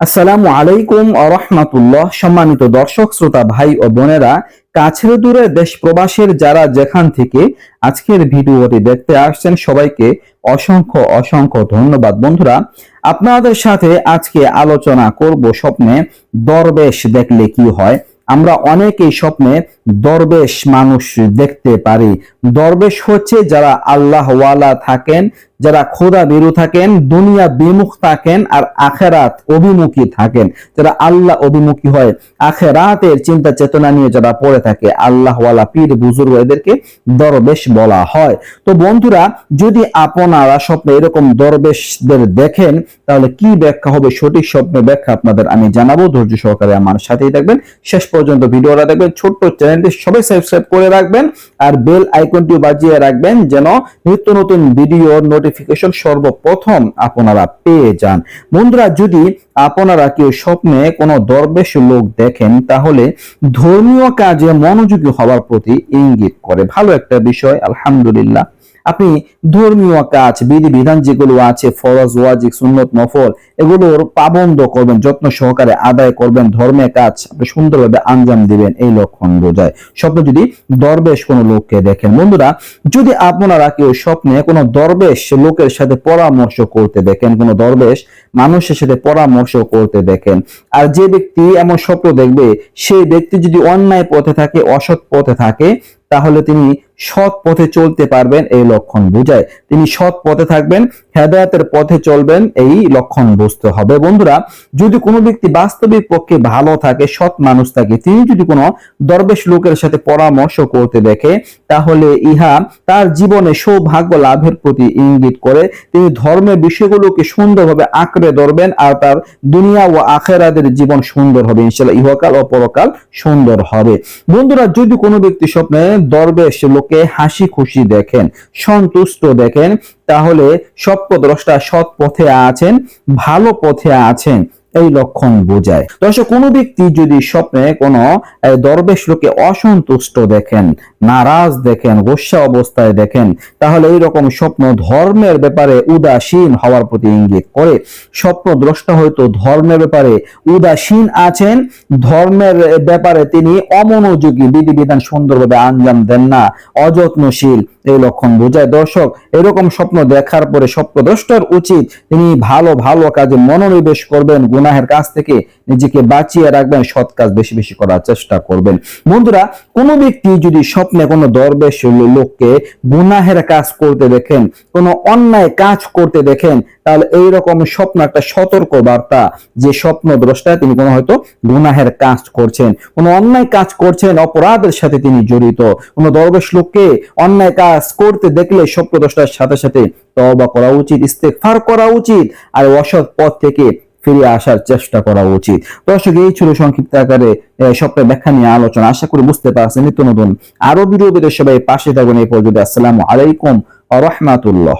আসসালামু আলাইকুম রহমাতুল্লাহ। সম্মানিত দর্শক, শ্রোতা, ভাই ও বোনেরা, কাছের দূরে দেশ প্রবাসের যারা যেখান থেকে আজকের ভিডিওটি দেখতে আসছেন, সবাইকে অসংখ্য অসংখ্য ধন্যবাদ। বন্ধুরা, আপনাদের সাথে আজকে আলোচনা করব স্বপ্নে দরবেশ দেখলে কি হয়। আমরা অনেকেই স্বপ্নে দরবেশ মানুষ দেখতে পারি। দরবেশ হচ্ছে যারা আল্লাহওয়ালা থাকেন যারা খোদা বেরু থাকেন, দুনিয়া বিমুখ থাকেন আর আখেরাত অভিমুখী থাকেন। যারা আল্লাহ অভিমুখী হয়, আখেরাতের চিন্তা চেতনা নিয়ে যারা পড়ে থাকে, আল্লাহওয়ালা পীর, বুজুর্গ এদেরকে দরবেশ বলা হয়। তো বন্ধুরা, যদি আপনারা স্বপ্নে এরকম দরবেশদের দেখেন, তাহলে কি ব্যাখ্যা হবে? সঠিক স্বপ্নের ব্যাখ্যা আপনাদের আমি জানাব। ধৈর্য সহকারে আমার সাথেই থাকবেন। শেষ পর্যন্ত ভিডিওটা দেখবেন। ছোট্ট চ্যানেলটি সবাই সাবস্ক্রাইব করে রাখবেন আর বেল আইকনটি বাজিয়ে রাখবেন যেন নিত্য নতুন ভিডিওর নোটিফিকেশন সর্বপ্রথম আপনারা পেয়ে যান। বন্ধুরা, যদি আপনারা কেউ স্বপ্নে কোনো দরবেশ লোক দেখেন, তাহলে ধর্মীয় কাজে মনোযোগী হওয়ার প্রতি ইঙ্গিত করে। ভালো একটা বিষয়, আলহামদুলিল্লাহ। আপনি ধর্মীয় কাজ বিধি বিধান যেগুলো আছে, ফরজ, ওয়াজিব, সুন্নত, নফল এগুলোর পাবন্দ করবেন, যত্ন সহকারে আদায় করবেন ধর্মের কাজ, আপনি সুন্দরভাবে আঞ্জাম দিবেন, এই লক্ষণ বোঝায়। স্বপ্ন যদি দরবেশ কোনো লোককে দেখেন, বন্ধুরা, যদি আপনারা কেউ স্বপ্নে কোনো দরবেশ লোকের সাথে পরামর্শ করতে দেখেন, কোনো দরবেশ মানুষের সাথে পরামর্শ করতে দেখেন, আর যে ব্যক্তি এমন স্বপ্ন দেখবে, সেই ব্যক্তি যদি অন্যায় পথে থাকে, অসৎ পথে থাকে তাহলে তিনি সৎ পথে চলতে পারবেন এই লক্ষণ বুঝায়। তিনি সৎ পথে থাকবেন হেদায়তের পথে চলবেন, এই লক্ষণ বুঝতে হবে। বন্ধুরা, যদি কোনো ব্যক্তি বাস্তবিক পক্ষে ভালো থাকে, সৎ মানুষ থাকে, তিনি যদি কোনো দরবেশ লোকের সাথে পরামর্শ করতে দেখে, তাহলে ইহা তার জীবনে সৌভাগ্য লাভের প্রতি ইঙ্গিত করে। তিনি ধর্মের বিষয়গুলোকে সুন্দরভাবে আঁকড়ে ধরবেন আর তার দুনিয়া ও আখেরাদের জীবন সুন্দর হবে। ইনশাল্লাহ ইহকাল ও পরকাল সুন্দর হবে। বন্ধুরা, যদি কোনো ব্যক্তি স্বপ্নে দরবেশ লোকে হাসি খুশি দেখেন, সন্তুষ্ট দেখেন তাহলে সৎপদ্রষ্টা সৎ পথে আছেন ভালো পথে আছেন। এই লক্ষণ বোঝায়। দর্শক, কোনো ব্যক্তি যদি স্বপ্নে কোনো দরবেশ লোকে অসন্তুষ্ট দেখেন, নারাজ দেখেন, গোসা অবস্থায় দেখেন, তাহলে এই রকম স্বপ্ন ধর্মের ব্যাপারে উদাসীন হওয়ার প্রতি ইঙ্গিত করে। স্বপ্ন দ্রষ্টা হয়তো ধর্মের ব্যাপারে উদাসীন আছেন, ধর্মের ব্যাপারে তিনি অমনোযোগী, বিধিবিধান সুন্দরভাবে আঞ্জাম দেন না, অযত্নশীল, এই লক্ষণ বোঝায়। দর্শক, এরকম স্বপ্ন দেখার পরে স্বপ্নদ্রষ্টার উচিত তিনি ভালো ভালো কাজে মনোনিবেশ করবেন গুনাহের কাছ থেকে নিজেকে বাঁচিয়ে রাখবেন, সৎ কাজ বেশি বেশি করার চেষ্টা করবেন। বন্ধুরা, কোনো ব্যক্তি যদি স্বপ্নে কোনো দরবেশ লোককে গুনাহের কাজ করতে দেখেন, কোনো অন্যায় কাজ করতে দেখেন, তাহলে এই রকম স্বপ্ন একটা সতর্ক বার্তা যে স্বপ্ন দ্রষ্টা তিনি কোনো হয়তো গুনাহের কাজ করছেন। কোনো অন্যায় কাজ করছেন, অপরাধের সাথে তিনি জড়িত। কোনো দরবেশ লোককে অন্যায় কাজ করতে দেখলে স্বপ্ন দ্রষ্টার সাথে সাথে তবা করা উচিত ইস্তেকফার করা উচিত, আর অসৎ পথ থেকে ফিরে আসার চেষ্টা করা উচিত। দর্শক, এই ছিল সংক্ষিপ্ত আকারে সবটা ব্যাখ্যা নিয়ে আলোচনা। আশা করি বুঝতে পারছেন, নিত্য নতুন আরও বিরোধীদের সবাই পাশে থাকবেন এই পর্যন্ত আসসালামু আলাইকুম রহমাতুল্লাহ।